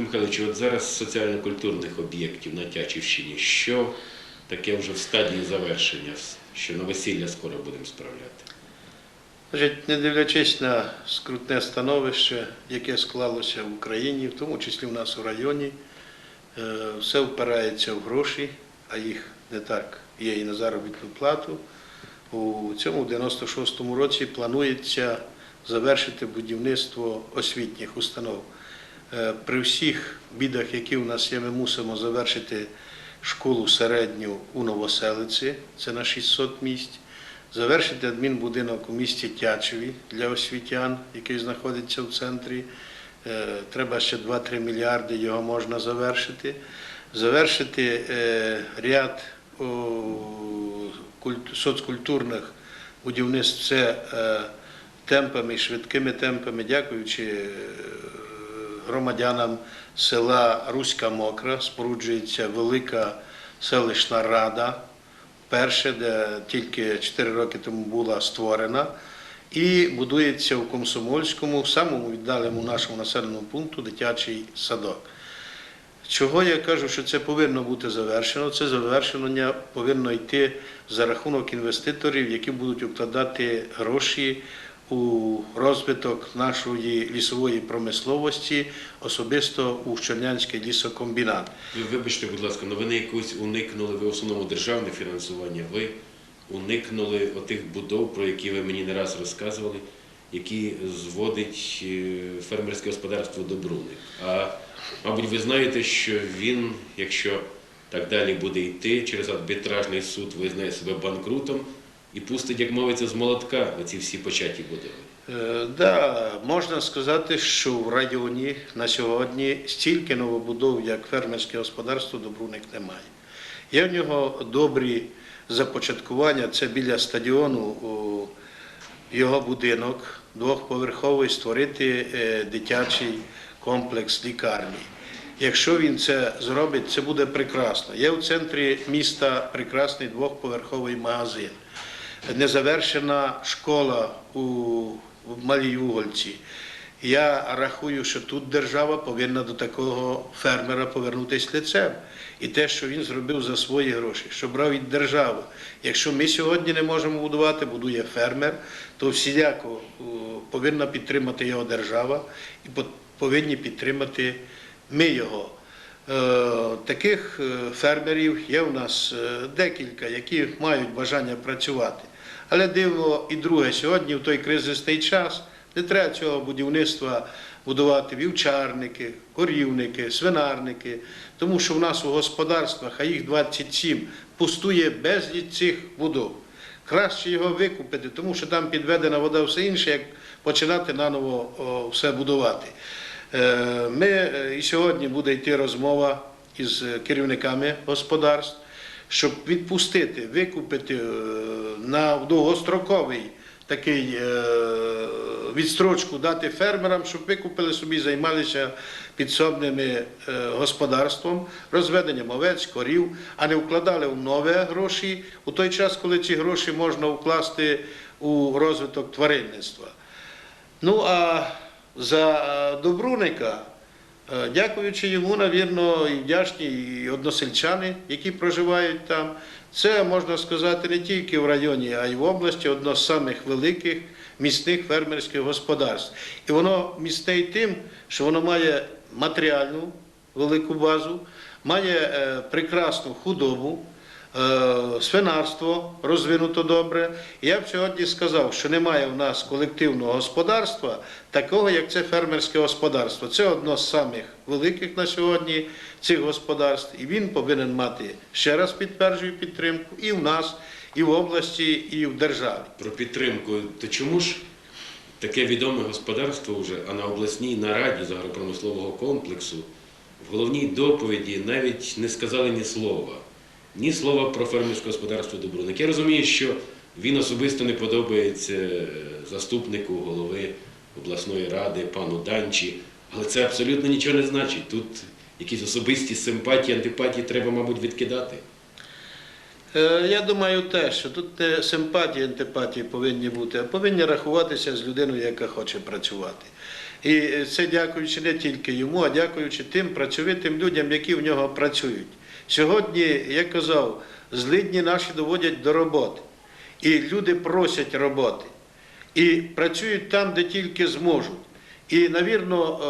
Сергій Михайлович, от зараз соціально-культурних об'єктів на Тячівщині, що таке вже в стадії завершення, що на весілля скоро будемо справляти? Не дивлячись на скрутне становище, яке склалося в Україні, в тому числі в нас у районі, е, все впирається в гроші, а їх не так є і на заробітну плату. У цьому 96-му році планується завершити будівництво освітніх установ. Е, При всіх бідах, які у нас є, ми мусимо завершити школу середню у Новоселиці, це на 600 місць. Завершити адмінбудинок у місті Тячеві для освітян, який знаходиться в центрі. Е, Треба ще 2-3 мільярди, його можна завершити. Завершити е, ряд соцкультурних будівництв це темпами, швидкими темпами, дякуючи громадянам села Руська Мокра, споруджується велика селищна рада перше, де тільки 4 роки тому була створена, і будується в Комсомольському, в самому віддаленому нашому населеному пункту, дитячий садок. Чого я кажу, що це повинно бути завершено? Це завершення повинно йти за рахунок інвеститорів, які будуть вкладати гроші у розвиток нашої лісової промисловості, особисто у Чорнянський лісокомбінат. Ви вибачте, будь ласка, але ви не якось уникнули, ви в основному державне фінансування, ви уникнули отих будов, про які ви мені не раз розказували, які зводить е, фермерське господарство Добруник. А мабуть, ви знаєте, що він, якщо так далі буде йти, через арбітражний суд визнає себе банкрутом і пустить, як мовиться, з молотка оці всі початі будови. Е, Да, можна сказати, що в районі на сьогодні стільки новобудов, як фермерське господарство, Добруник немає. Є в нього добрі започаткування, це біля стадіону його будинок двохповерховий створити е, дитячий комплекс лікарні. Якщо він це зробить, це буде прекрасно. Є в центрі міста прекрасний двохповерховий магазин незавершена школа у в Малій Угольці. Я рахую, що тут держава повинна до такого фермера повернутися лицем. І те, що він зробив за свої гроші, що брав від держави. Якщо ми сьогодні не можемо будувати, будує фермер, то всіляко повинна підтримати його держава і повинні підтримати ми його. Е, Таких е, фермерів є у нас е, декілька, які мають бажання працювати. Але диво і друге, сьогодні в той кризисний час не треба цього будівництва будувати вівчарники, корівники, свинарники, тому що в нас у господарствах, а їх 27, пустує безліч цих будов. Краще його викупити, тому що там підведена вода, все інше, як починати наново все будувати. Е, Ми е, і сьогодні буде йти розмова із е, керівниками господарств, щоб відпустити, викупити е, на довгостроковий такий е, відстрочку дати фермерам, щоб викупили собі, займалися підсобними е, господарством, розведенням овець, корів, а не вкладали в нове гроші у той час, коли ці гроші можна вкласти у розвиток тваринництва. Ну а за Добруника, дякуючи йому, навірно, і вдячні і односельчани, які проживають там. Це можна сказати не тільки в районі, а й в області одно з самих великих міцних фермерських господарств. І воно міцне й тим, що воно має матеріальну велику базу, має е, прекрасну худобу. Е, свинарство розвинуто добре. Я б сьогодні сказав, що немає в нас колективного господарства, такого, як це фермерське господарство. Це одно з самих великих на сьогодні цих господарств. І він повинен мати, ще раз підтверджую підтримку, і в нас, і в області, і в державі. Про підтримку. То чому ж таке відоме господарство вже, а на обласній нараді з агропромислового комплексу в головній доповіді навіть не сказали ні слова. Ні слова про фермерське господарство Добруник. Я розумію, що він особисто не подобається е, заступнику голови обласної ради, пану Данчі, але це абсолютно нічого не значить. Тут якісь особисті симпатії, антипатії треба, мабуть, відкидати. Е, Я думаю теж, що тут не симпатії, антипатії повинні бути, а повинні рахуватися з людиною, яка хоче працювати. І е, це дякуючи не тільки йому, а дякуючи тим працьовитим людям, які в нього працюють. Сьогодні, я казав, злидні наші доводять до роботи. І люди просять роботи. І працюють там, де тільки зможуть. І, навірно,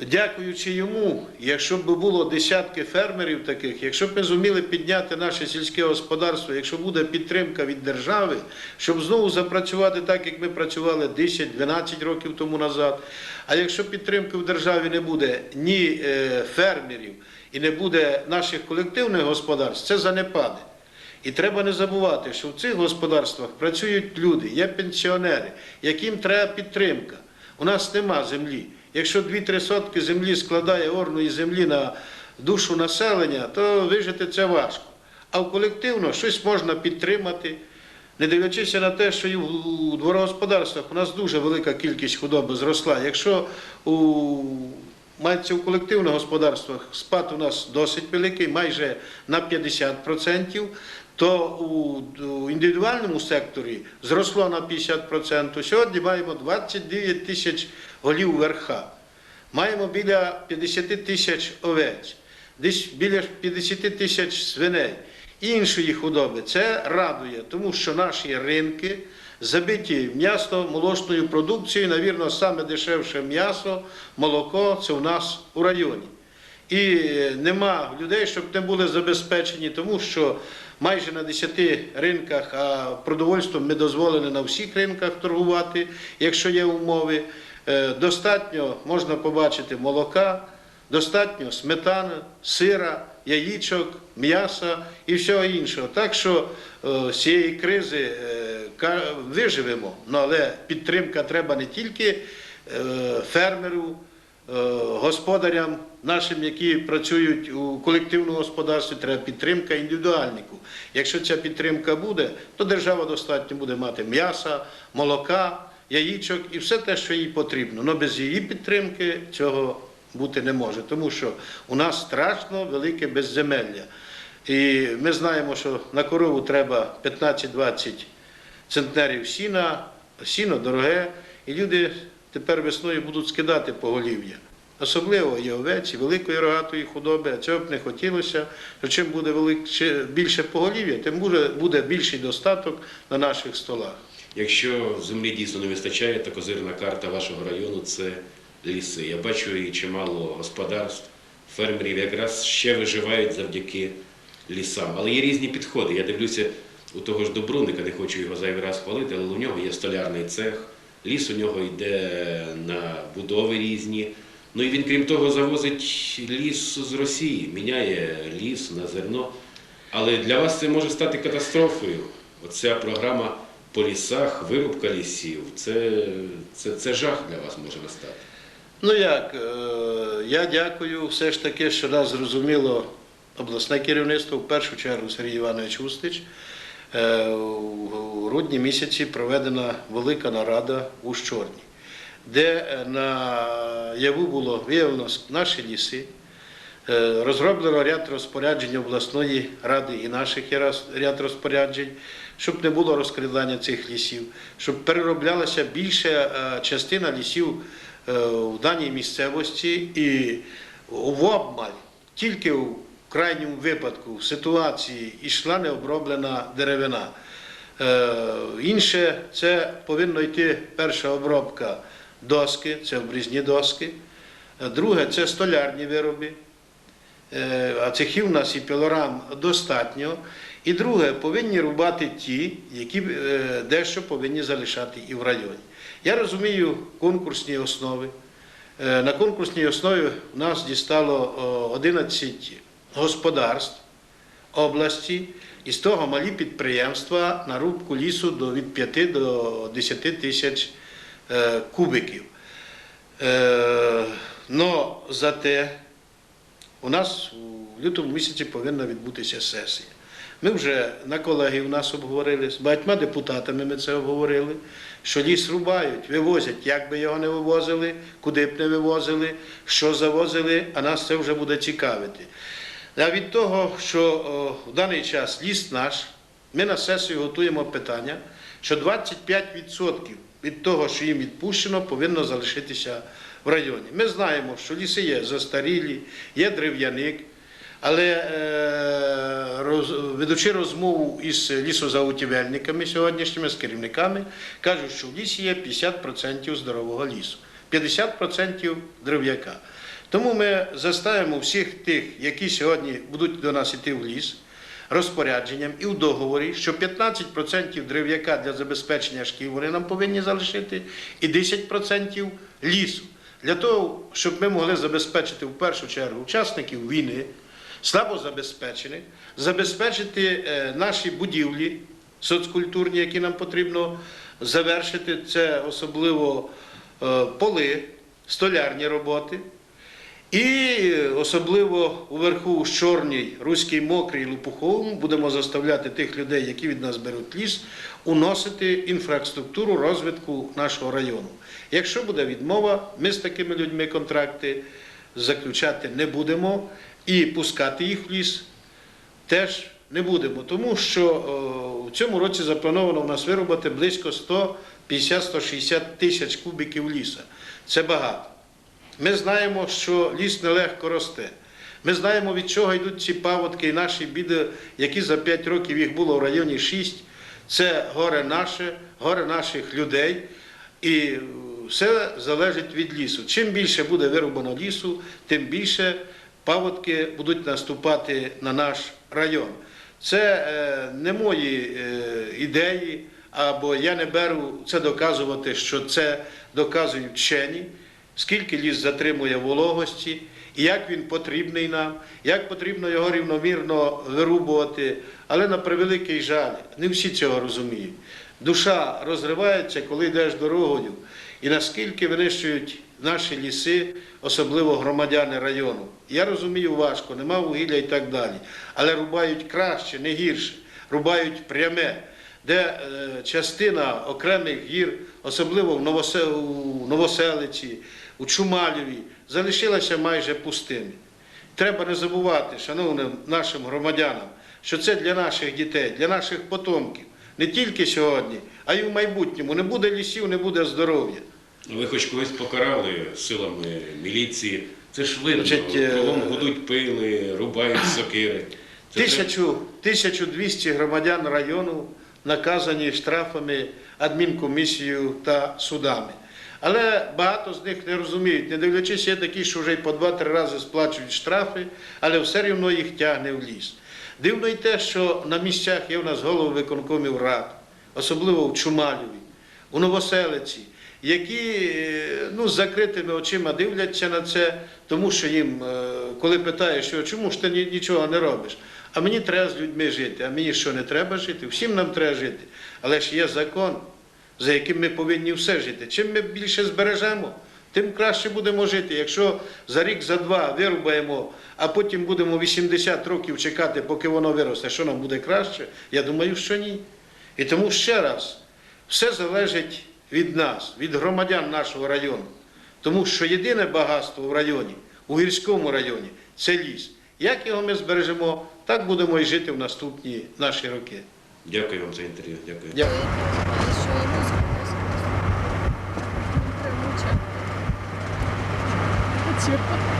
е, дякуючи йому, якщо б було десятки фермерів таких, якщо б ми зуміли підняти наше сільське господарство, якщо буде підтримка від держави, щоб знову запрацювати так, як ми працювали 10-12 років тому назад. А якщо підтримки в державі не буде ні е, фермерів і не буде наших колективних господарств, це занепаде. І треба не забувати, що в цих господарствах працюють люди, є пенсіонери, яким треба підтримка. У нас нема землі. Якщо 2-3 сотки землі складає орної землі на душу населення, то вижити це важко. А в колективно щось можна підтримати, не дивлячись на те, що і в дворогосподарствах у нас дуже велика кількість худоби зросла. Якщо у мається у колективних господарствах спад у нас досить великий, майже на 50%, то у індивідуальному секторі зросло на 50%. Сьогодні маємо 29 тисяч голів верха. Маємо біля 50 тисяч овець, десь біля 50 тисяч свиней іншої худоби. Це радує, тому що наші ринки забиті м'ясо-молочною продукцією, навірно, саме дешевше м'ясо, молоко це у нас у районі. І нема людей, щоб не були забезпечені, тому що майже на 10 ринках, а продовольством ми дозволені на всіх ринках торгувати, якщо є умови. Е, Достатньо можна побачити молока, достатньо сметани, сира, яєчок, м'яса і всього іншого. Так що е, з цієї кризи е, виживемо, Ну, але підтримка треба не тільки е, фермеру, е, господарям нашим, які працюють у колективному господарстві, треба підтримка індивідуальнику. Якщо ця підтримка буде, то держава достатньо буде мати м'яса, молока, яєчок і все те, що їй потрібно. Але без її підтримки цього бути не може, тому що у нас страшно велике безземелля. І ми знаємо, що на корову треба 15-20 центнерів сіна, сіно дороге, і люди тепер весною будуть скидати поголів'я. Особливо є овець, великої рогатої худоби, а цього б не хотілося. Що чим буде великше, більше поголів'я, тим буде, буде більший достаток на наших столах. Якщо землі дійсно не вистачає, то козирна карта вашого району це ліси. Я бачу і чимало господарств, фермерів якраз ще виживають завдяки лісам. Але є різні підходи. Я дивлюся у того ж Добруника, не хочу його зайвий раз хвалити, але у нього є столярний цех, ліс у нього йде на будови різні. Ну і він, крім того, завозить ліс з Росії, міняє ліс на зерно. Але для вас це може стати катастрофою. Оця програма по лісах, вирубка лісів, це, це, це жах для вас може настати. Ну як, е, я дякую все ж таки, що нас зрозуміло обласне керівництво, в першу чергу Сергій Іванович Устич. Е, У грудні місяці проведена велика нарада у Щорні, де е, на яву було виявлено наші ліси, Е, Розроблено ряд розпоряджень обласної ради і наших ряд розпоряджень, щоб не було розкрадання цих лісів, щоб перероблялася більша частина лісів в даній місцевості. І в обмаль, тільки в крайньому випадку, в ситуації йшла необроблена деревина. Е, Інше це повинно йти перша обробка доски, це обрізні доски. Е, Друге це столярні вироби. Е, а цехів у нас і пілорам достатньо. І друге, повинні рубати ті, які дещо повинні залишати і в районі. Я розумію конкурсні основи. На конкурсній основі у нас дістало 11 господарств області, і з того малі підприємства на рубку лісу від 5 до 10 тисяч е, кубиків. Е, Но зате у нас у лютому місяці повинна відбутися сесія. Ми вже на колегії у нас обговорили, з багатьма депутатами ми це обговорили, що ліс рубають, вивозять, як би його не вивозили, куди б не вивозили, що завозили, а нас це вже буде цікавити. А від того, що в даний час ліс наш, ми на сесію готуємо питання, що 25% від того, що їм відпущено, повинно залишитися в районі. Ми знаємо, що ліси є застарілі, є дерев'яник, але е, роз, ведучи розмову із лісозаготівельниками сьогоднішніми, з керівниками, кажуть, що в лісі є 50% здорового лісу, 50% дерев'яка. Тому ми заставимо всіх тих, які сьогодні будуть до нас йти в ліс, розпорядженням і в договорі, що 15% дерев'яка для забезпечення шкіл вони нам повинні залишити, і 10% лісу. Для того, щоб ми могли забезпечити в першу чергу учасників війни, слабозабезпечених, забезпечити е, наші будівлі соцкультурні, які нам потрібно завершити, це особливо е, поли, столярні роботи. І особливо уверху з чорній, руській мокрій Лопуховому будемо заставляти тих людей, які від нас беруть ліс, уносити інфраструктуру розвитку нашого району. Якщо буде відмова, ми з такими людьми контракти заключати не будемо і пускати їх в ліс теж не будемо, тому що в цьому році заплановано в нас виробити близько 150-160 тисяч кубиків ліса. Це багато. Ми знаємо, що ліс нелегко росте. Ми знаємо, від чого йдуть ці паводки і наші біди, які за 5 років їх було в районі 6. Це горе наше, горе наших людей. І все залежить від лісу. Чим більше буде вирубано лісу, тим більше паводки будуть наступати на наш район. Це е, не мої е, ідеї, або я не беру це доказувати, що це доказують вчені скільки ліс затримує вологості, і як він потрібний нам, як потрібно його рівномірно вирубувати. Але на превеликий жаль, не всі цього розуміють. Душа розривається, коли йдеш дорогою, і наскільки винищують наші ліси, особливо громадяни району. Я розумію, важко, нема вугілля і так далі. Але рубають краще, не гірше, рубають пряме де е, частина окремих гір, особливо в Новоселиці, у Чумалєві, залишилася майже пустими. Треба не забувати, шановним нашим громадянам, що це для наших дітей, для наших потомків, не тільки сьогодні, а й в майбутньому. Не буде лісів, не буде здоров'я. Ви хоч колись покарали силами міліції. Це ж видно. Значить, е, гудуть пили, рубають сокири. Це Тисячу, 1200 громадян району наказані штрафами, адмінкомісією та судами. Але багато з них не розуміють, не дивлячись, є такі, що вже й по два-три рази сплачують штрафи, але все рівно їх тягне в ліс. Дивно й те, що на місцях є в нас голови виконкомів рад, особливо в Чумалєві, у Новоселиці, які е, ну, з закритими очима дивляться на це, тому що їм, е, коли питаєш, чому ж ти нічого не робиш? А мені треба з людьми жити. А мені що не треба жити? Всім нам треба жити. Але ж є закон, за яким ми повинні все жити. Чим ми більше збережемо, тим краще будемо жити. Якщо за рік, за два вирубаємо, а потім будемо 80 років чекати, поки воно виросте, що нам буде краще? Я думаю, що ні. І тому ще раз, все залежить від нас, від громадян нашого району. Тому що єдине багатство в районі, у гірському районі, це ліс. Як його ми збережемо, так будемо і жити в наступні наші роки. Дякую вам за інтерв'ю. Дякую. Дякую. Чого?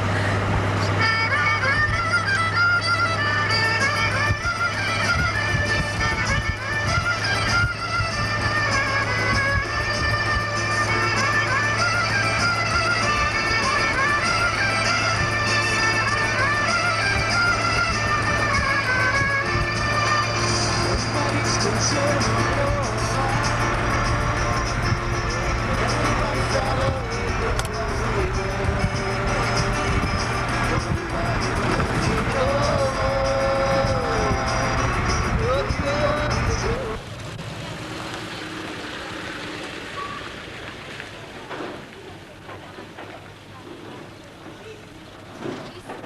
Thank you.